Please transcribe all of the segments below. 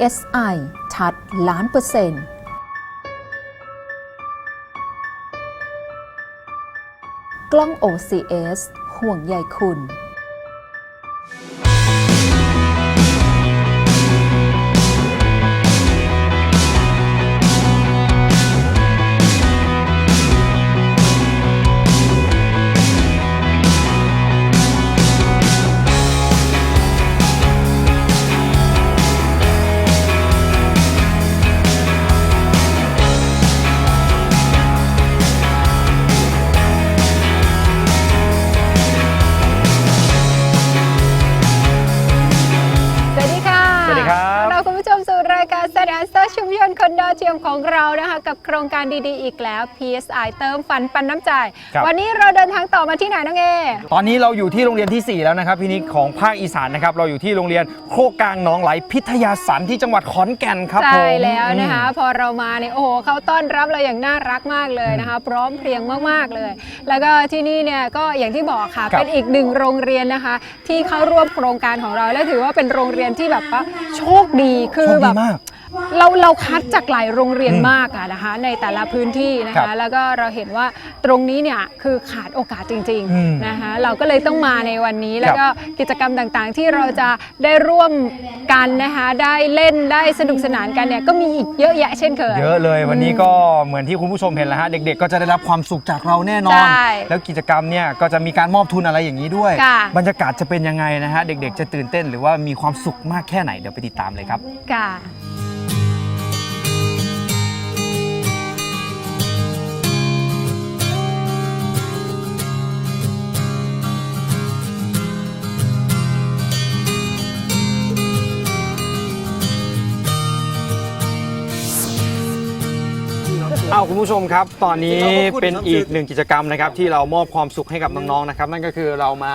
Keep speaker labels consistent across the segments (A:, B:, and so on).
A: PSI ชัดล้านเปอร์เซ็นต์กล้อง OCS ห่วงใยคุณ
B: ชนคนดาวเทียมของเรานะคะกับโครงการดีๆ อีกแล้ว PSI เติมฝันปันน้ำใจ
C: ครับ
B: วันนี้เราเดินทางต่อมาที่ไหนน้องเอ
C: ตอนนี้เราอยู่ที่โรงเรียนทีสี่4 แล้วนะครับพี่นิกของภาคอีสานนะครับเราอยู่ที่โรงเรียนโคกกลางหนองไหลพิทยาสันที่จังหวัดขอนแก่นครับ
B: ใช่
C: ผม
B: แล้วนะคะ
C: อืม
B: พอเรามาเนี่ยโอ้โหเขาต้อนรับเราอย่างน่ารักมากเลยนะคะ พร้อมเพรียงมากๆเลย แล้วก็ที่นี่เนี่ยก็อย่างที่บอกค่ะ
C: ครับ
B: เป็นอีกหนึ่งโรงเรียนนะคะ ที่เข้าร่วมโครงการของเราและถือว่าเป็นโรงเรียนที่แบบว่าโชคดีคือ
C: โชค
B: แบ
C: ดี
B: บ
C: มาก
B: เราเราคัดจากหลายโรงเรียน
C: อืม
B: มากอะนะคะ ในแต่ละพื้นที่นะ
C: ครั
B: คะ
C: บ
B: แล้วก็เราเห็นว่าตรงนี้เนี่ยคือขาดโอกาสจริง
C: อืม
B: ๆนะคะเราก็เลยต้องมาในวันนี้แล้วก็กิจกรรมต่างๆ ที่เราจะได้ร่วมกันนะคะได้เล่นได้สนุกสนานกันเนี่ยก็มีอีกเยอะแยะเช่นเคย
C: เยอะเลยวันนี้ก็เหมือนที่คุณผู้ชมเห็นแล้วฮะเด็กๆ ก็จะได้รับความสุขจากเราแน่นอน
B: ใช่
C: แล้วกิจกรรมเนี่ยก็จะมีการมอบทุนอะไรอย่างนี้ด้วย
B: ค่ะ
C: บรรยากาศจะเป็นยังไงนะฮะเด็กๆ จะตื่นเต้นหรือว่ามีความสุขมากแค่ไหนเดี๋ยวไปติดตามเลยครับ
B: ค่ะ
C: เอาคุณผู้ชมครับ ตอนนี้เป็นอีกหนึ่งกิจกรรมนะครับที่เรามอบความสุขให้กับน้องๆนะครับ นั่นก็คือเรามา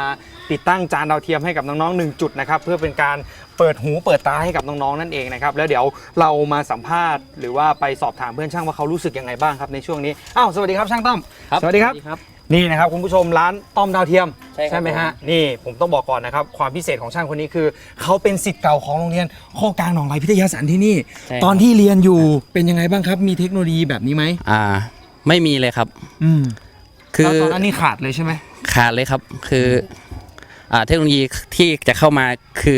C: ติดตั้งจานดาวเทียมให้กับน้องๆหนึ่งจุดนะครับเพื่อเป็นการเปิดหูเปิดตาให้กับน้องๆนั่นเองนะครับแล้วเดี๋ยวเรามาสัมภาษณ์หรือว่าไปสอบถามเพื่อนช่างว่าเขารู้สึกยังไงบ้างครับในช่วงนี้อ้าวสวัสดีครับช่างต้อม
D: ครับ
C: สวัสดีครับ
D: ครับ
C: นี่นะครับคุณผู้ชมร้านต้อมดาวเทียม
D: ใช่ครับ
C: ไหมฮะนี่ผมต้องบอกก่อนนะครับความพิเศษของช่างคนนี้คือ เขาเป็นสิทธิ์เก่าของโรงเรียนโคกลางหนองไหลพิทยาสันที่นี่
D: ใช่ครับ
C: ตอนที่เรียนอยู่เป็นยังไงบ้างครับ มีเทคโนโลยีแบบนี้ไหม
D: อ่า ไม่มีเลยครับ
C: อืม
D: คือ
C: แล้วตอนนั้นนี่ขาดเลยใช่ไหม
D: ขาดเลยครับ คือ อ่า เทคโนโลยีที่จะเข้ามาคือ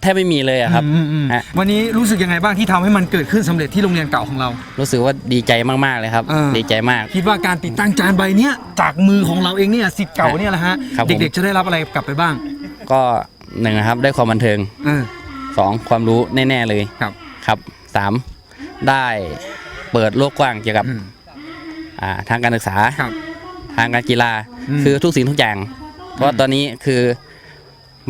D: แทบไม่มีเลยอะครับ
C: อืมอืม
D: ฮะ
C: วันนี้รู้สึกยังไงบ้างที่ทำให้มันเกิดขึ้นสำเร็จที่โรงเรียนเก่าของเรา
D: รู้สึกว่าดีใจมากๆเลยครับ
C: เออ
D: ดีใจมาก
C: คิดว่าการติดตั้งจานใบเนี้ยจากมือของเราเองเนี่ยสิทธิ์เก่าเนี่ยแหละฮะ
D: ครับผม
C: เด็กๆจะได้รับอะไรกลับไปบ้าง
D: ก็หนึ่งนะครับได้ความบันเทิง
C: เออ
D: สองความรู้แน่ ๆเลย
C: ครับ
D: ครับสามได้เปิดโลกกว้างเกี่ยวกับ
C: อืม
D: อ่าทางการศึกษา
C: ครับ
D: ทางการกีฬา
C: อืม
D: คือทุกสิ่งทุกอย่าง เพราะตอนนี้คือ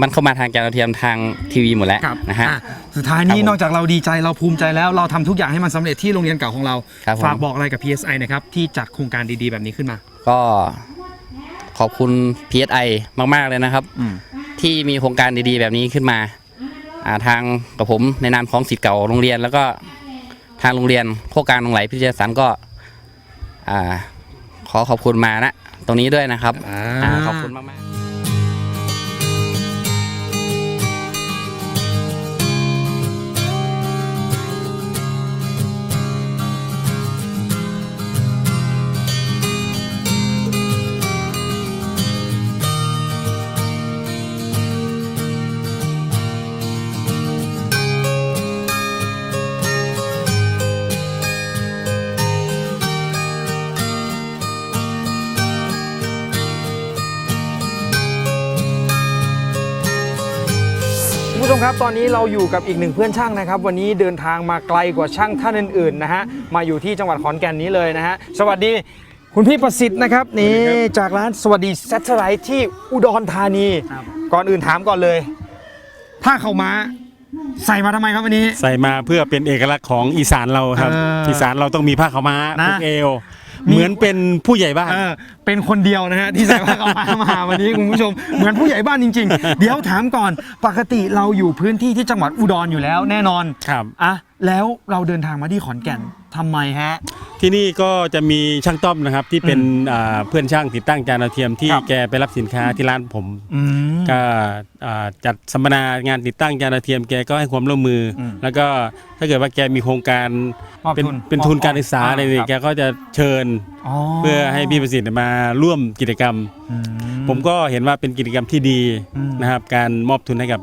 D: มันเข้ามาทางการดาวเทียมทางทีวีหมดแล้ว
C: ครับ
D: นะฮะ
C: อ่สุดท้ายนี้
D: ครับผม
C: นอกจากเราดีใจเราภูมิใจแล้วเราทำทุกอย่างให้มันสำเร็จที่โรงเรียนเก่าของเรา
D: ครับผม
C: ฝากบอกอะไรกับ PSI นะครับที่จัดโครงการดีๆแบบนี้ขึ้นมา
D: ก็ขอบคุณ PSI มาก ๆ เลยนะครับ
C: อืม
D: ที่มีโครงการดีๆ แบบนี้ขึ้นมาอ่าทางกับผมในนามของสิทธิ์เก่าโรงเรียน แล้วก็ทางโรงเรียนโครงการโรงไหลพิทยาสันก็อ่าขอขอบคุณมานะตรงนี้ด้วยนะครับ
C: อ่า
D: อ่าขอบคุณมากๆ
C: ตอนนี้เราอยู่กับอีกหนึ่งเพื่อนช่างนะครับ วันนี้เดินทางมาไกลกว่าช่างท่านอื่นๆนะฮะมาอยู่ที่จังหวัดขอนแก่นนี้เลยนะฮะสวัสดีคุณพี่ประสิทธิ์นะครับนี่จากร้านสวัสดีเซตไลท์ที่อุดรธานี ก่อนอื่นถามก่อนเลยผ้าขาวม้าใส่มาทำไมครับวันนี้
E: ใส่มาเพื่อเป็นเอกลักษณ์ของอีสานเราครับ
C: เอออี
E: อีสานเราต้องมีผ้าขาวม้า
C: นะ
E: ผูกเอว
C: มี
E: เหมือนเป็นผู้ใหญ่บ้าน
C: เออเป็นคนเดียวนะฮะที่ใส่ผ้าขาวม้ามาวันนี้คุณผู้ชมเหมือนผู้ใหญ่บ้านจริง ๆ เดี๋ยวถามก่อนปกติเราอยู่พื้นที่ที่จังหวัดอุดรอยู่แล้วแน่นอน
E: ครับ
C: อะแล้วเราเดินทางมาที่ขอนแก่น ททำไมฮะ
E: ที่นี่ก็จะมีช่างต้อมนะครับที่เป็น
C: อืม
E: อ่าเพื่อนช่างติดตั้งจานดาวเทียมที่
C: ครับ
E: แกไปรับสินค้าที่ร้านผม
C: อืม
E: ก็อ่าจัดสัมมนางานติดตั้งจานดาวเทียมแกก็ให้ความร่วมมืออ
C: ม
E: แล้วก็ถ้าเกิดว่าแกมีโครงการ
C: มอบ
E: เป็น
C: ทุน
E: เป็นทุนการศึกษา
C: อ๋ออ
E: อะไรนี่
C: ครับ
E: แกก็จะเชิญ
C: อ๋อ
E: เพื่อให้พี่ประสิทธิ์มาร่วมกิจกรรม
C: อื
E: ผมก็เห็นว่าเป็นกิจกรรมที่ดี
C: อืม
E: นะครับ การมอบทุนให้กับ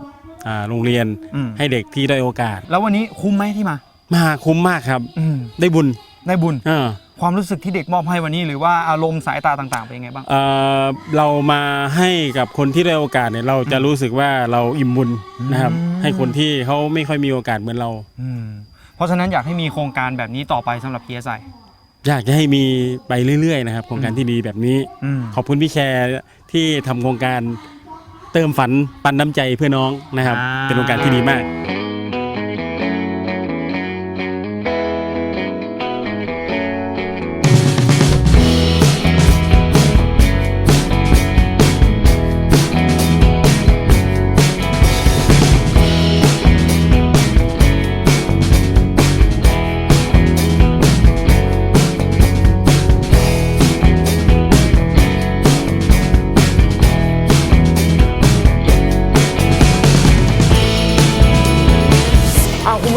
E: อ่าโรงเรียน
C: อืม
E: ให้เด็กที่ด้อยโอกาส
C: แล้ววันนี้คุ้มไหมที่มา
E: มาคุ้มมากครับ
C: อืม
E: ได้บุญ
C: ได้บุญ
E: อ่า
C: ความรู้สึกที่เด็กมอบให้วันนี้หรือว่าอารมณ์สายตาต่างๆเป็นยังไงบ้าง
E: เอ่อเรามาให้กับคนที่ได้โอกาสเนี่ยเราจะรู้สึกว่าเราอิ่มบุญนะครับ
C: อืม
E: ให้คนที่เขาไม่ค่อยมีโอกาสเหมือนเรา
C: อืมเพราะฉะนั้นอยากให้มีโครงการแบบนี้ต่อไปสำหรับ PSI
E: อยากจะให้มีไปเรื่อยๆนะครับโครงการที่ดีแบบนี้
C: อืม
E: ขอบคุณพี่แคร์ที่ทำโครงการเติมฝันปันน้ำใจเพื่อน้องนะครับ
C: อ่า
E: เป็นโครงการที่ดีมาก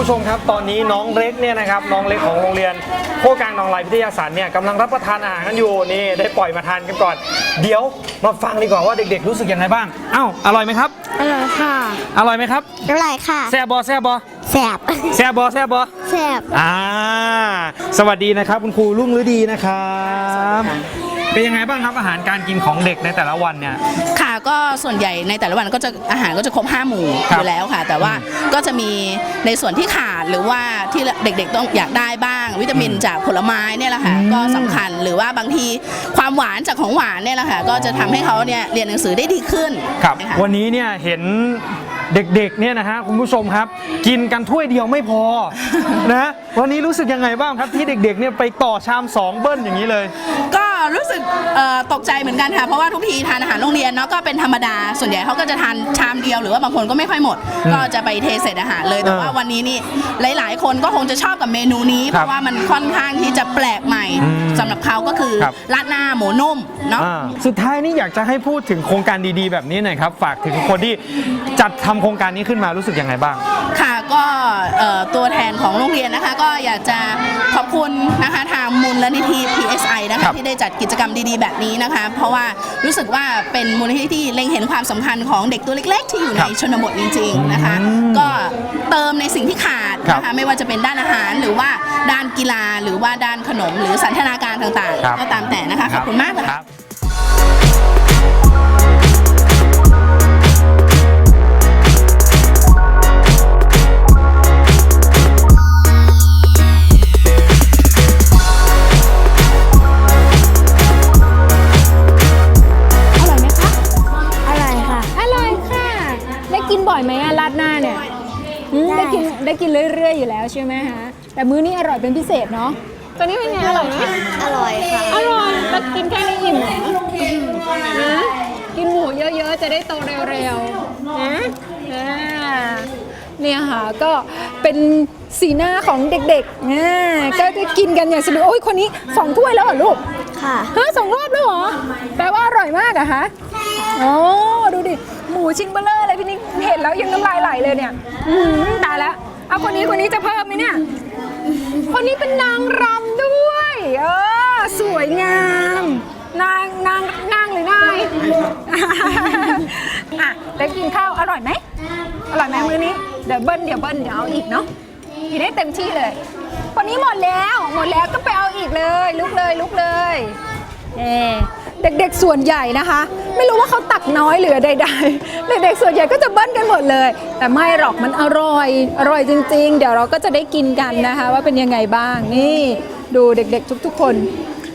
C: ผู้ชมครับตอนนี้น้องเล็กเนี่ยนะครับน้องเล็กของโรงเรียนโคกลางหนองลายพิทยาศาสตร์เนี่ยกำลังรับประทานอาหารกันอยู่นี่ได้ปล่อยมาทานกันก่อน เดี๋ยวมาฟังดีกว่าว่าเด็กๆ รู้สึกยังไงบ้างอ้าวอร่อยไหมครับ
F: อร่อยค่ะ
C: อร่อยไหมครับ
F: อร่อยค่ะ
C: แซ่บบอแซ่บบอ
F: แสบ
C: แซ่บบอแซ่บบอ
F: แสบ
C: อ่าสวัสดีนะครับคุณครูรุ่งฤดีนะครับ เป็นยังไงบ้างครับอาหารการกินของเด็กในแต่ละวันเนี่ย
G: ค่ะก็ส่วนใหญ่ในแต่ละวันก็จะอาหารก็จะครบ 5 หมู่
C: ครั
G: อบยู่แล้วค่ะ แต่ว่าก็จะมีในส่วนที่ขาดหรือว่าที่เด็กๆต้องอยากได้บ้าง วิตามินจากผลไม้เนี่ยแหละค่ะ
C: อืม
G: ก็สำคัญหรือว่าบางทีความหวานจากของหวานเนี่ยแหละค่ะก็จะทำให้เขาเนี่ยเรียนหนังสือได้ดีขึ้น
C: ครับ
G: นะคะ
C: วันนี้เนี่ยเห็น เด็กๆเนี่ยนะฮะคุณผู้ชมครับ กินกันถ้วยเดียวไม่พอ นะวันนี้รู้สึกยังไงบ้างครับที่เด็กๆเนี่ยไปต่อชามสองเบิ้ลอย่างนี้เลย
G: ก็รู้สึกเอ่อตกใจเหมือนกันค่ะ เพราะว่าทุกทีทานอาหารโรงเรียนเนาะก็เป็นธรรมดา ส่วนใหญ่เขาก็จะทานชามเดียวหรือว่าบางคนก็ไม่ค่อยหมด ก็จะไปเทเศษอาหารเลย แต่ว่าวันนี้นี่หลาย ๆ คนก็คงจะชอบกับเมนูนี้
C: ค
G: เพ
C: รับ
G: ราะว่ามันค่อนข้างที่จะแปลกใหม่
C: อืม
G: สำหรับเขาก็คือ
C: ครับ
G: ราดหน้าหมูนุ่มเนาะ
C: อ่าสุดท้ายนี่อยากจะให้พูดถึงโครงการดีๆ แบบนี้หน่อยครับ ฝากถึงคนที่จัดทำโครงการนี้ขึ้นมารู้สึกยังไงบ้าง
G: ค่ะก็เอ่อตัวแทนของโรงเรียนนะคะ ก็อยากจะขอบคุณนะคะทางมูลนิธิ PSI นะ
C: ครั
G: คะ
C: บ
G: ที่ได้จัดกิจกรรมดีๆ แบบนี้นะคะ เพราะว่ารู้สึกว่าเป็นมูลนิธิที่เล็งเห็นความสำคัญของเด็กตัวเล็ก ๆ ที่อยู่
C: ค
G: ใน
C: รับ
G: ชนบทจริง ๆนะคะ
C: อืม
G: ก็เติมในสิ่งที่ขาด
C: ครับ
G: นะคะไม่ว่าจะเป็นด้านอาหารหรือว่าด้านกีฬาหรือว่าด้านขนมหรือสันทนาการต่าง
C: ครับ
G: ๆ ก็ตามแต่นะคะขอบคุณมากเลย
C: ค
G: ค่ะ
C: รับ
B: เนี่ยอืม
F: ได้
B: ได้กินได้กินเรื่อยๆอยู่แล้วใช่ไหมคะแต่มื้อนี้อร่อยเป็นพิเศษเนาะตัวนี้เป็นไงอร่อยไหม
F: อร่อยค่ะ
B: อร่อยแล้วกินแค่นี้อิ่มเหรอนะกินหมูเยอะๆ จะได้โตเร็วๆนะอ่าเนี่ยค่ะก็เป็นสีหน้าของเด็กๆนะก็จะกินกันอย่างสนุกโอ้ยคนนี้สองถ้วยแล้วเหรอลูก
F: ค่ะ
B: ฮะสองรอบแล้วเหรอ แปลว่าอร่อยมากอะคะ โอ้ดูดิ หมูชิ้นเบลเลอร์เลยพี่นิกเห็นแล้วยังน้ำลายไหลเลยเนี่ยอืมตายแล้วเอาคนนี้คนนี้จะเพิ่มไหมเนี่ย คนนี้เป็นนางรำด้วย เออ สวยงาม นางนางนางหรือนาย อะได้กินข้าวอร่อยไหม อร่อยไหมมื้อนี้ เดี๋ยวเบิ้ลเดี๋ยวเบิ้ลเดี๋ยวเอาอีกเนาะกินให้เต็มที่เลย คนนี้หมดแล้ว หมดแล้วก็ไปเอาอีกเลย ลุกเลยลุกเลย เอ่ เด็กๆส่วนใหญ่นะคะ ไม่รู้ว่าเขาตักน้อยหรือใดๆ เด็กๆส่วนใหญ่ก็จะเบิ้ลกันหมดเลย แต่ไม่หรอกมันอร่อย อร่อยจริง ๆ เดี๋ยวเราก็จะได้กินกันนะคะ ว่าเป็นยังไงบ้างนี่ดูเด็กๆ ทุกๆ คน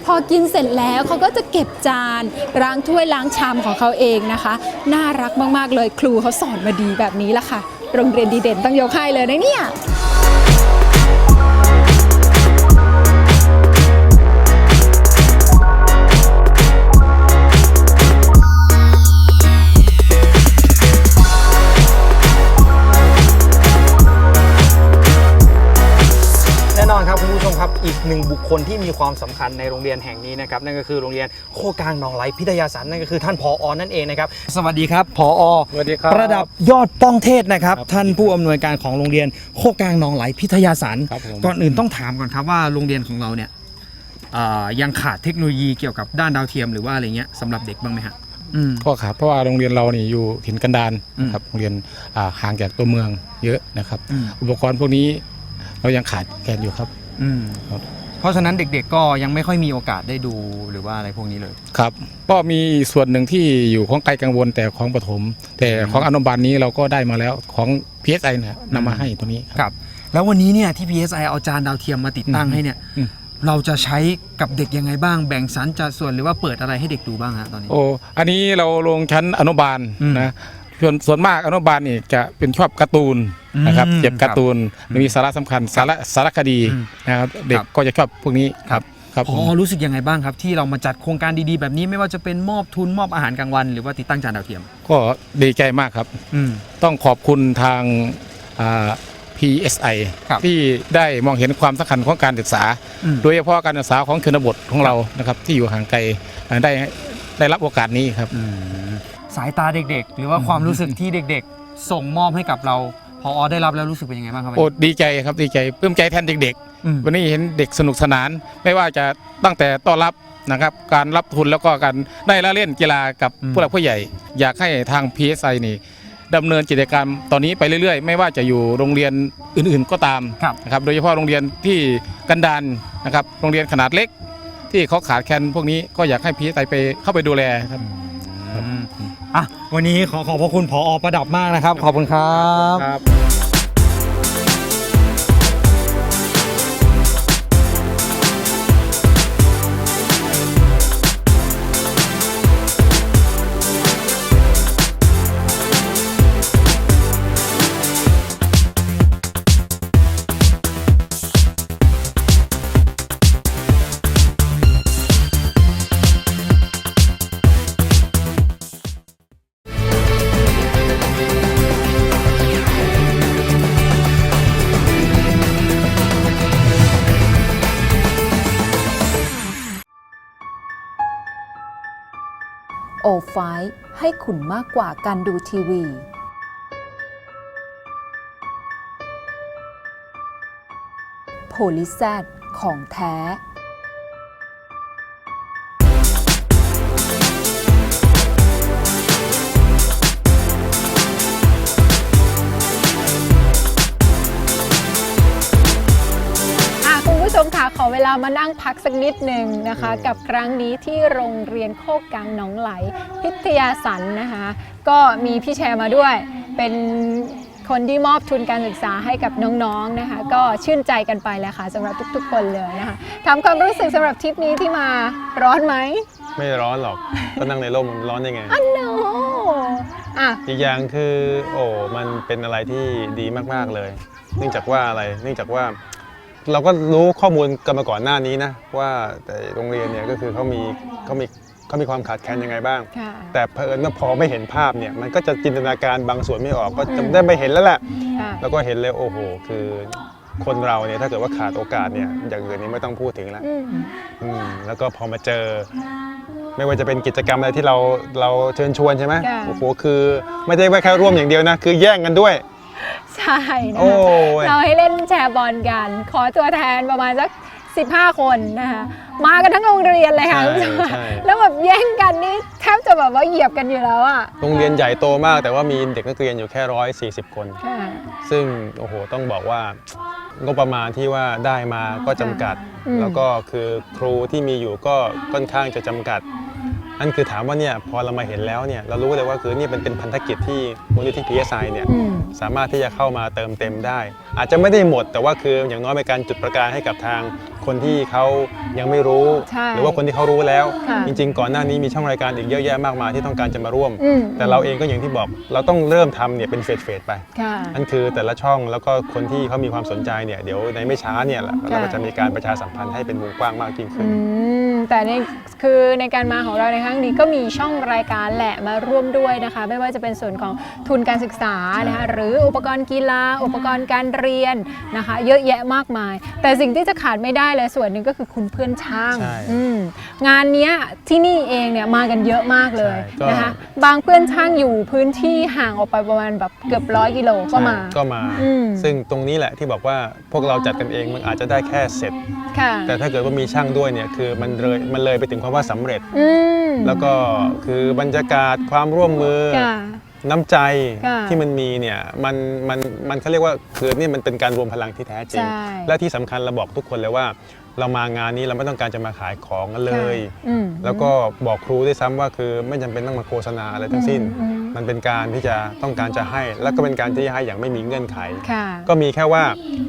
B: พอกินเสร็จแล้วเขาก็จะเก็บจานล้างถ้วยล้างชามของเขาเองนะคะ น่ารักมากๆเลยครูเขาสอนมาดีแบบนี้ละค่ะ โรงเรียนดีเด่นต้องยกให้เลยนะเนี่ย
C: ครับคุณผู้ชมครับอีกหนึ่งบุคคลที่มีความสำคัญในโรงเรียนแห่งนี้นะครับนั่นก็คือโรงเรียนโคกลางหนองไหลพิทยาสันนั่นก็คือท่านผอนั่นเองนะครับสวัสดีครับผอ
E: สวัสดีครับ
C: ประดับยอดป้องเทศนะครับ
E: ครับ
C: ท่านผู้อำนวยการของโรงเรียนโคกลางหนองไหลพิทยาสัน
E: ครับผม
C: ก่อนอื่นต้องถามก่อนครับว่าโรงเรียนของเราเนี่ยอ่ายังขาดเทคโนโลยีเกี่ยวกับด้านดาวเทียมหรือว่าอะไรเงี้ยสำหรับเด็กบ้างไหมฮะอืม
H: ก็ครับเพราะว่าโรงเรียนเรานี่อยู่ถิ่นกันดาร
C: อืม
H: ครับโรงเรียนอ่าห่างจากตัวเมืองเยอะนะครับ
C: อืม
H: อุปกรณ์พวกนี้เรายังขาดแคลนอยู่ครับ
C: อืม
H: ครับ
C: เพราะฉะนั้นเด็กๆก็ยังไม่ค่อยมีโอกาสได้ดูหรือว่าอะไรพวกนี้เลย
H: ครับก็มีส่วนหนึ่งที่อยู่ของไกลกังวลแต่ของปฐมแต่ของอนุบาลนี้เราก็ได้มาแล้วของ PSI นะนำมาให้ตัวนี้ครับ
C: ครับ แล้ววันนี้เนี่ยที่ PSI เอาจานดาวเทียมมาติดตั้ง
H: อืม
C: ให้เนี่ย
H: อืม
C: เราจะใช้กับเด็กยังไงบ้างแบ่งสรรจัดส่วนหรือว่าเปิดอะไรให้เด็กดูบ้างฮะตอนนี้
H: โอ้อันนี้เราลงชั้นอนุบาล
C: อืม
H: นะ ส่วนส่วนมากอนุบาลนี่จะเป็นชอบการ์ตูนนะครับ
C: อืม
H: เก็บการ์ตูนมีสาระสำคัญสาระสารคดี
C: อืม
H: นะครับเด็ก
C: ครับ
H: ก็จะชอบพวกนี้ครับครับ
C: พ
H: ผม
C: อรู้สึกยังไงบ้างครับ ที่เรามาจัดโครงการดีๆ แบบนี้ไม่ว่าจะเป็นมอบทุนมอบอาหารกลางวัน หรือว่าติดตั้งจานดาวเทียม
H: ก็ดีใจมากครับ
C: อืม
H: ต้องขอบคุณทางอ่า PSI
C: ครับ
H: ที่ได้มองเห็นความสำคัญของการศึกษา
C: อืม
H: โดยเฉพาะการศึกษาของชนบทของเรานะครับที่อยู่ห่างไกลอ่าได้ได้รับโอกาสนี้ครับ
C: สายตาเด็กๆ หรือว่าความรู้สึกที่เด็กๆ ส่งมอบให้กับเราพอได้รับแล้วรู้สึกเป็นยังไงบ้างครับ
H: โอ้ดีใจครับดีใจปลื้มใจแทนเด็ก
C: อืม
H: ๆวันนี้เห็นเด็กสนุกสนาน ไม่ว่าจะตั้งแต่ต้อนรับนะครับการรับทุนแล้วก็การได้ละเล่นกีฬากับ
C: อืม
H: ผู้หลักผู้ใหญ่ อยากให้ทาง PSI นี่ดำเนินกิจกรรมตอนนี้ไปเรื่อยๆ ไม่ว่าจะอยู่โรงเรียนอื่นๆก็ตาม
C: ครับ
H: นะครับโดยเฉพาะโรงเรียนที่กันดานนะครับโรงเรียนขนาดเล็ก ที่เขาขาดแคลนพวกนี้ก็อยากให้พีไไปเข้าไปดูแลครับ
C: อะวันนี้ขอขอบพระคุณผอประดับมากนะครับ ขอบคุณครับ
H: ครับ
A: โอไฟให้คุณมากกว่าการดูทีวี โพลิแซดของแท้
B: อเวลามานั่งพักสักนิดหนึ่งนะคะ กับครั้งนี้ที่โรงเรียนโคกกังหนองไหล พิทยาสันนะคะ ก็มีพี่แชร์มาด้วย เป็นคนที่มอบทุนการศึกษาให้กับน้องๆนะคะ ก็ชื่นใจกันไปแล้วค่ะสำหรับทุกๆ คนเลยนะคะถามความรู้สึกสำหรับทริปนี้ที่มาร้อนไหม
I: ไม่ร้อนหรอก ก็นั่งในร่มมันร้อนยังไง
B: อันโนอะ
I: อีกอย่างคือ โอ้มันเป็นอะไรที่ดีมากๆเลย เนื่องจากว่าอะไร เนื่องจากว่า เราก็รู้ข้อมูลกันมาก่อนหน้านี้นะว่าแต่โรงเรียนเนี่ยก็คือเขามีเขามีเขามีความขาดแคลนยังไงบ้าง
B: ค่ะ
I: แต่เผอิญว่าพอไม่เห็นภาพเนี่ยมันก็จะจินตนาการบางส่วนไม่ออกก็จะ
B: อืม
I: ได้ไปเห็นแล้วแหละ
B: ค่ะ
I: แล้วก็เห็นเลยโอ้โห คือคนเราเนี่ยถ้าเกิดว่าขาดโอกาสเนี่ยอย่างอื่นนี้ไม่ต้องพูดถึงแล้ว
B: อืม
I: อืมแล้วก็พอมาเจอ ไม่ว่าจะเป็นกิจกรรมอะไรที่เราเราเชิญชวนใช่ไหม
B: ค่ะ
I: โอ้โหคือไม่ได้ว่าแค่ร่วมอย่างเดียวนะ คือแย่งกันด้วย
B: ใช่นะ
I: โอ้
B: คะ
I: ย
B: เราให้เล่นแชร์บอลกัน ขอตัวแทนประมาณสัก 15 คนนะคะมากันทั้งโรงเรียนเลยค่ะ
I: ใช่
B: คุณผู้ชม
I: ใช่
B: แล้วแบบแย่งกันนี่แทบจะแบบว่าเหยียบกันอยู่แล้วอะ
I: โรงเรียนใหญ่โตมาก แต่ว่ามีเด็กนักเรียนอยู่แค่ร้อยสี่สิบคน
B: ค่ะ
I: ซึ่งโอ้โหต้องบอกว่างบประมาณที่ว่าได้มาก็จำกัด
B: อืม
I: แล้วก็คือครูที่มีอยู่ก็ค่อนข้างจะจำกัด นั่นคือถามว่าเนี่ยพอเรามาเห็นแล้วเนี่ยเรารู้เลยว่าคือนี่เป็นเป็นพันธกิจที่มูลนิธิ PSI เนี่ย
B: อืม
I: สามารถที่จะเข้ามาเติมเต็มได้ อาจจะไม่ได้หมด แต่ว่าคืออย่างน้อยเป็นการจุดประกายให้กับทางคนที่เขายังไม่รู้
B: ใช่
I: หรือว่าคนที่เขารู้แล้ว
B: ค่ะ
I: จริง ๆ ก่อนหน้านี้มีช่องรายการอีกเยอะแยะมากมายที่ต้องการจะมาร่วม
B: อืม
I: แต่เราเองก็อย่างที่บอกเราต้องเริ่มทำเนี่ยเป็นเฟสเฟสไป
B: ค่ะ
I: นั่นคือแต่ละช่องแล้วก็คนที่เขามีความสนใจเนี่ยเดี๋ยวในไม่ช้าเนี่ยเราก็จะมีการประชาสัมพันธ์ให้เป็นวงกว้างมากยิ่งขึ้น
B: อืมแต่ในคือในการมาของเราในครั้งนี้ก็มีช่องรายการแหละมาร่วมด้วยนะคะ ไม่ว่าจะเป็นส่วนของทุนการศึกษานะคะหรืออุปกรณ์กีฬา อุปกรณ์การเรียนนะคะ เยอะแยะมากมาย แต่สิ่งที่จะขาดไม่ได้เลยส่วนหนึ่งก็คือคุณเพื่อนช่าง
I: ใช่
B: อืมงานเนี้ยที่นี่เองเนี่ยมากันเยอะมากเลย
I: ใช่ก็
B: นะคะบางเพื่อนช่างอยู่พื้นที่ห่างออกไปประมาณแบบเกือบร้อยกิโลก็มา
I: ใช่ก็มา
B: อืม
I: ซึ่งตรงนี้แหละที่บอกว่าพวกเราจัดกันเองมันอาจจะได้แค่เสร็จ
B: ค่ะ
I: แต่ถ้าเกิดว่ามีช่างด้วยเนี่ยคือมันเลยมันเลยไปถึงความว่าสำเร็จ
B: อืม
I: แล้วก็คือบรรยากาศความร่วมมือ
B: ค่ะ
I: น้ำใจ
B: ค่ะ
I: ที่มันมีเนี่ยมันมันมันเขาเรียกว่าคือนี่มันเป็นการรวมพลังที่แท้จริง
B: ใช่
I: และที่สำคัญเราบอกทุกคนเลยว่า เรามางานนี้เราไม่ต้องการจะมาขายของกันเลย
B: ค่ะอืม
I: แล้วก็บอกครูด้วยซ้ำว่าคือไม่จำเป็นต้องมาโฆษณาอะไรทั้งสิ้น
B: อืมอืม
I: มันเป็นการที่จะต้องการจะให้ แล้วก็เป็นการที่จะให้อย่างไม่มีเงื่อนไข
B: ค่ะ
I: ก็มีแค่ว่า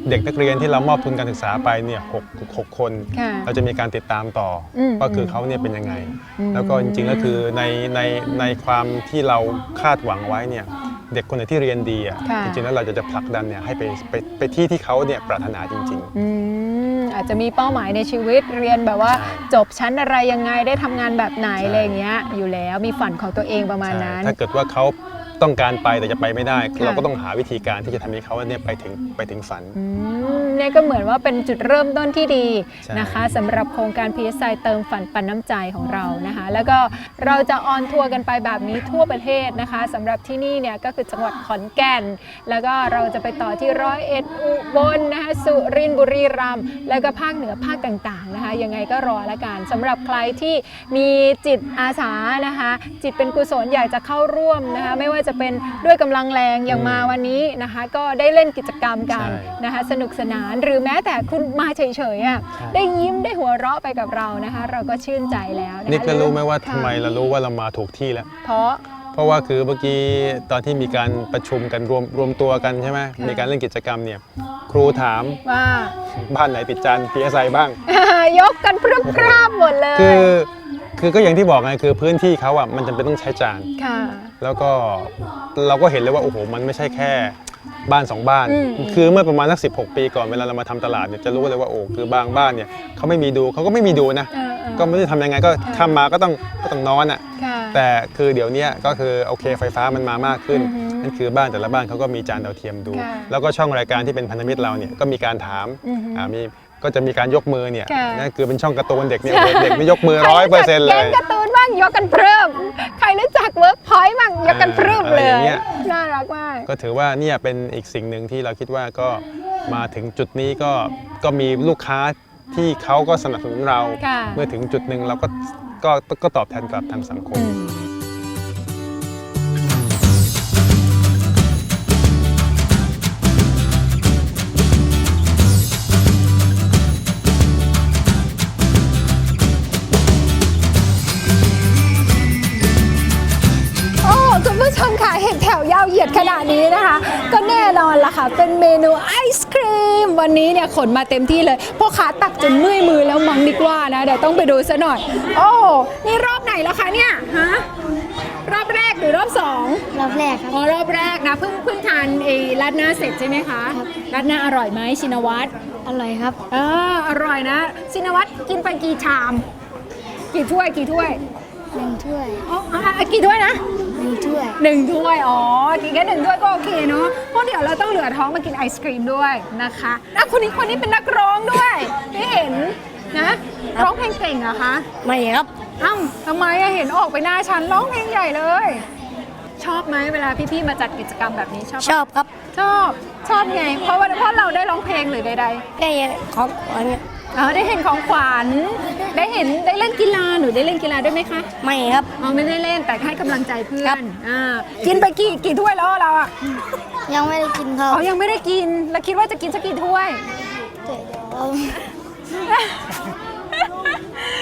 I: เด็กนักเรียนที่เรามอบทุนการศึกษาไปเนี่ยหกหกคน
B: ค่ะ
I: เราจะมีการติดตามต่ออ
B: ม
I: ว่าคือเขาเนี่ยเป็นยังไง
B: อืม
I: แล้วก็จริงๆแล้วคือในในในความที่เราคาดหวังไว้เนี่ยเด็กคนไหนที่เรียนดีอะ
B: ค่ะ
I: จริงๆแล้วเราจะจะผลักดันเนี่ยให้ไปไปไปที่ที่เขาเนี่ยปรารถนาจริง
B: อืม อาจจะมีเป้าหมายในชีวิตเรียนแบบว่า
I: ใช่
B: จบชั้นอะไรยังไงได้ทำงานแบบไหน
I: ใช่
B: อะไรอย่างเงี้ยอยู่แล้วมีฝันของตัวเองประ
I: ๆ
B: มาณ
I: ใช่
B: นั้น
I: ถ้าเกิดว่าเขา ต้องการไปแต่จะไปไม่ได้
B: ค่ะ
I: เราก็ต้องหาวิธีการที่จะทำให้เขาเนี่ยไปถึงไปถึงฝัน
B: อืมเนี่ยก็เหมือนว่าเป็นจุดเริ่มต้นที่ดี
I: ใช่
B: นะคะสำหรับโครงการ PSI เติมฝันปันน้ำใจของเรานะคะ แล้วก็เราจะออนทัวร์กันไปแบบนี้ทั่วประเทศนะคะสำหรับที่นี่เนี่ยก็คือจังหวัดขอนแก่น แล้วก็เราจะไปต่อที่ร้อยเอ็ดอุบลนะคะสุรินทร์บุรีรัมย์แล้วก็ภาคเหนือภาคต่างๆนะคะยังไงก็รอละกันสำหรับใครที่มีจิตอาสานะคะ จิตเป็นกุศลอยากจะเข้าร่วมนะคะไม่ว่าจะเป็นด้วยกำลังแรงอย่างมาวันนี้นะคะ ก็ได้เล่นกิจกรรมกัน
I: ใช่
B: นะคะสนุกสนานหรือแม้แต่คุณมาเฉยๆอะได้ยิ้มได้หัวเราะไปกับเรานะคะ เราก็ชื่นใจแล้วนะคะ
I: นี่ก็รู้ไหมว่า
B: ค่ะ
I: ทำไมเรารู้ว่าเรามาถูกที่แล้ว
B: เพราะ
I: เพราะว่าคือเมื่อกี้ตอนที่มีการประชุมกันรวมรวมตัวกันใช่ไหม
B: ค่ะ
I: มีการเล่นกิจกรรมเนี่ยครูถาม
B: ว่า
I: บ้านไหนติดจาน PSI บ้าง
B: ยกกันพรึบพร่ำหมดเลย
I: คือ คือก็อย่างที่บอกไงคือพื้นที่เขาอะมันจำเป็นต้องใช้จาน
B: ค่ะ
I: แล้วก็เราก็เห็นเลยว่าโอ้โหมันไม่ใช่แค่บ้านสองบ้าน
B: อืม
I: คือเมื่อประมาณสักสิปีก่อนเวลาเรามาทำตลาดเนี่ยจะรู้เลยว่าโอ้คือบางบ้านเนี่ยเขาไม่มีดูเขาก็ไม่มีดูนะ
B: เออเออ
I: ก็ไม่ได้ทำยังไงก็ข้ามมาก็ต้องก็ต้องนอนอะ
B: ค่ะ
I: แต่คือเดี๋ยวเนี้ยก็คือโอเคไฟฟ้ามันมามากขึ้น
B: อือฮึ
I: นั่นคือบ้านแต่ละบ้านเขาก็มีจานดาวเทียมดู
B: ค่ะ
I: แล้วก็ช่องรายการที่เป็นพันธมิตรเราเนี่ยก็มีการถาม
B: อือฮึ
I: อ่ามี ก็จะมีการยกมือเนี่ย
B: ค่ะ
I: นั่นคือเป็นช่องการ์ตูนเด็กเนี่ยโอ้โหเด็กนี่ยกมือร้อยเปอร์เซ็นต์เล
B: ใครู้จักแก๊
I: ย
B: งการ์ตูนบ้างยกกันพรึบใครรู้จักเวิร์กพอยต์บ้างยกกันพรึบ
I: อะไร
B: เล
I: อยย่างเงี้ย
B: น่ารักมาก
I: ก็ถือว่าเนี่ยเป็นอีกสิ่งหนึ่งที่เราคิดว่าก็มาถึงจุดนี้ก็ก็มีลูกค้าที่เขาก็สนับสนุนเรา
B: ค่ะ
I: เมื่อถึงจุดหนึ่งเราก็ก็ก็ตอบแทนกลับทางสังคม
B: โเป็นเมนูไอศครีม วันนี้เนี่ยขนมาเต็มที่เลยพ่อค้าตักจนเมื่อยมือแล้วมั้งดีกว่านะเดี๋ยวต้องไปดูซะหน่อย โอ้นี่รอบไหนแล้วคะเนี่ยฮะรอบแรกหรือรอบสอง
F: รอบแรกครับ
B: อ๋อรอบแรกนะเพิ่งเพิ่งทานไอ้รัดหน้าเสร็จใช่ไหมคะรัดหน้าอร่อยไหมชินวัตร
F: อร่อยครับ
B: เอออร่อยนะ ชินวัตรกินไปกี่ชาม กี่ถ้วยกี่ถ้วย
F: หนึ่งถ้วย
B: อ๋ออะกี่ถ้วยนะ
F: หนึ่งถ้วย
B: หนึ่งถ้วย อ๋อกินแค่หนึ่งถ้วยก็โอเคเนาะเพราะเดี๋ยวเราต้องเหลือท้องมากินไอศครีมด้วยนะคะอะคนนี้คนนี้เป็นนักร้องด้วยไม่เห็นนะร้องเพลงเก่งเหรอคะ
F: ไม่ครับ
B: เอ้าทำไมอะเห็นออกไปหน้าชั้นร้องเพลงใหญ่เลย ชอบไหมเวลาพี่ๆมาจัดกิจกรรมแบบนี้ชอบปะ
F: ชอบครับ
B: ชอบชอบไงเพราะว่าเพราะเราได้ร้องเพลงหรือใด
F: ได้ของขวัญ
B: ๆอ๋อได้เห็นของขวัญได้เห็นได้เล่นกีฬาหนูได้เล่นกีฬาด้วยไหมคะ
F: ไม่ครับ
B: อ๋อไม่ได้เล่นแต่ให้กำลังใจเพื่อ
F: ครั
B: น
F: บ
B: อ่ากินไปกี่กี่ถ้วยแล้วเราอะ
F: ยังไม่ได้กินครับ
B: อ๋อยังไม่ได้กินแล้วคิดว่าจะกินสักกี่ถ้วย
F: เดี๋ยว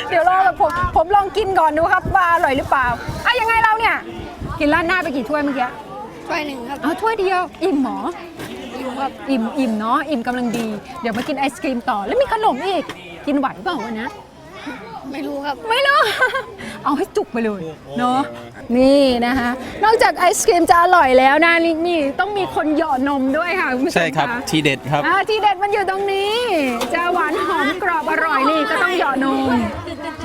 B: เดี๋ยวรอผมผมลองกินก่อนดูครับว่าอร่อยหรือเปล่าอะยังไงเราเนี่ยกินราดหน้าไปกี่ถ้วยเมื่อกี้
F: ถ้วยหนึ่งครับ
B: เอาถ้วยเดียวอิ่มหมอ อิ่มครับอิ่มอิ่มเนาะอิ่มกำลังดี เดี๋ยวมากินไอศครีมต่อแล้วมีขนมอีก กินไหวเปล่าวะนะ
F: ไม่รู้ครับ
B: ไม่รู้ เอาให้จุกไปเลยเนาะนี่นะคะ นอกจากไอศครีมจะอร่อยแล้วนะนี่นี่ต้องมีคนเหยาะนมด้วยค่ะคุณผู้ชม
D: ใช่ครับะทีเด็ดครับ
B: อ่าที่เด็ดมันอยู่ตรงนี้ จะหวานหอมกรอบอร่อยนี่ก็ต้องเหยาะนม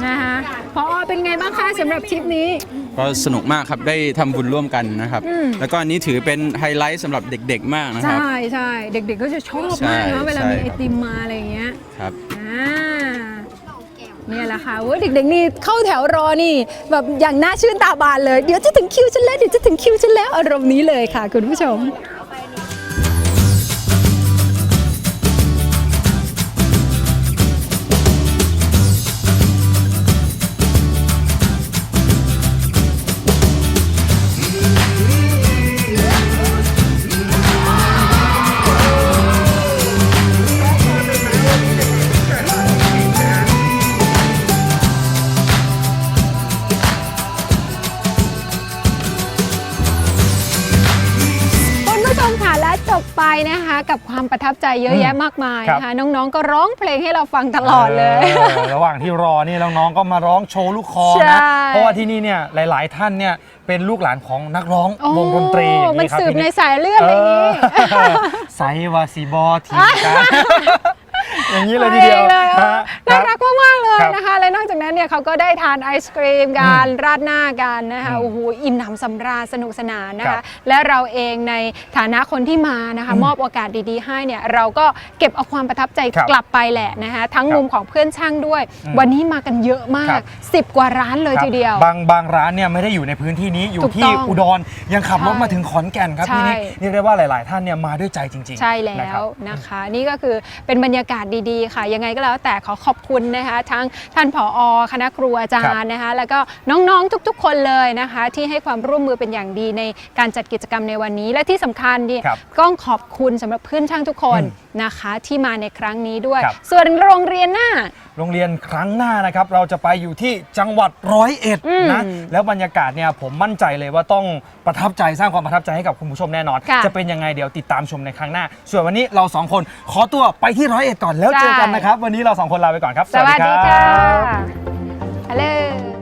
B: นะคะพอเป็นไงบ้างคะสำหรับทริปนี้
J: ก็สนุกมากครับได้ทำบุญร่วมกันนะครับ
B: อืม
J: แล้วก็อันนี้ถือเป็นไฮไลท์สำหรับเด็กๆมากนะครับ
B: ใช่ใช่เด็กๆก็จะชอบมากเนาะ
J: ใช่
B: เวลามี
J: ใช่
B: ไอติมมาอะไรอย่างเงี้ย
J: ครับ
B: อ่าเนี่ยแหละค่ะเว้ยเด็กๆนี่เข้าแถวรอนี่แบบอย่างน่าชื่นตาบานเลย เดี๋ยวจะถึงคิวฉันแล้วเดี๋ยวจะถึงคิวฉันแล้วอารมณ์นี้เลยค่ะคุณผู้ชม นะคะกับความประทับใจเยอะแยะมากมายนะคะน้องๆก็ร้องเพลงให้เราฟังตลอดเลย
C: ออระหว่างที่รอนี่น้องๆก็มาร้องโชว์ลูกคอ
B: ใช่
C: นะเพราะว่าที่นี่เนี่ยหลาย ๆ ท่านเนี่ยเป็นลูกหลานของนักร้อง
B: โอ้
C: วงดนตรีอย่าง
B: มัน
C: นี้ครับ
B: สืบ
C: พี่
B: ใน
C: นิด
B: สายเลือดอะไรอย่างนี้
C: เออไซวาซีบอทีมกันอย่างนี้เลยทีเดียว
B: ใช่เลย
C: ฮะ
B: น่ารักมากๆเลย
C: ครับ
B: นะคะ และนอกจากนั้นเนี่ยเขาก็ได้ทานไอศครีมกันราดหน้ากันนะคะโอ้โหอิ่มหนำสำราญสนุกสนานนะ
C: ครั
B: คะ
C: บ
B: และเราเองในฐานะคนที่มานะคะ มอบโอกาสดีๆ ให้เนี่ยเราก็เก็บเอาความประทับใจ
C: ครับ
B: กลับไปแหละนะคะ ทั้ง
C: ครับ
B: มุมของเพื่อนช่างด้วย
C: อืม
B: วันนี้มากันเยอะมา
C: ครั
B: ก
C: บ
B: 10 กว่าร้านเลย
C: ครับ
B: ทีเดียว
C: บางบางร้านเนี่ยไม่ได้อยู่ในพื้นที่นี้อยู่
B: ถูก
C: ที่
B: ต้อง
C: อุดรยังขับรถ
B: ใช่
C: มาถึงขอนแก่นครับพี่
B: ใช่
C: นิดเรียกได้ว่าหลาย ๆ ท่านเนี่ยมาด้วยใจจริงๆ
B: ใช่แล้
C: นะควรับ
B: นะคะ นี่ก็คือเป็นบรรยากาศดีๆ ค่ะ ยังไงก็แล้วแต่ขอขอบคุณนะคะ ทั้งท่านผอคณะครูอาจารย์นะคะ แล้วก็น้องๆทุกๆ คนเลยนะคะ ที่ให้ความร่วมมือเป็นอย่างดีในการจัดกิจกรรมในวันนี้ และที่สำคัญนี่
C: ครับ
B: ก็ขอบคุณสำหรับเพื่อนช่างทุกคน
C: อืม
B: นะคะที่มาในครั้งนี้ด้วย
C: ครับ
B: ส่วนโรงเรียนหน้า
C: โรงเรียนครั้งหน้านะครับเราจะไปอยู่ที่จังหวัดร้อยเอ็ด
B: อืม
C: นะแล้วบรรยากาศเนี่ยผมมั่นใจเลยว่าต้องประทับใจสร้างความประทับใจให้กับคุณผู้ชมแน่นอน
B: ค่ะ
C: จะเป็นยังไงเดี๋ยวติดตามชมในครั้งหน้า ส่วนวันนี้เราสองคนขอตัวไปที่ร้อยเอ็ดก่อนแล้วเจอกันนะครับ วันนี้เราสองคนลาไปก่อนครับ
B: สวัสดีค่ะฮัลโหล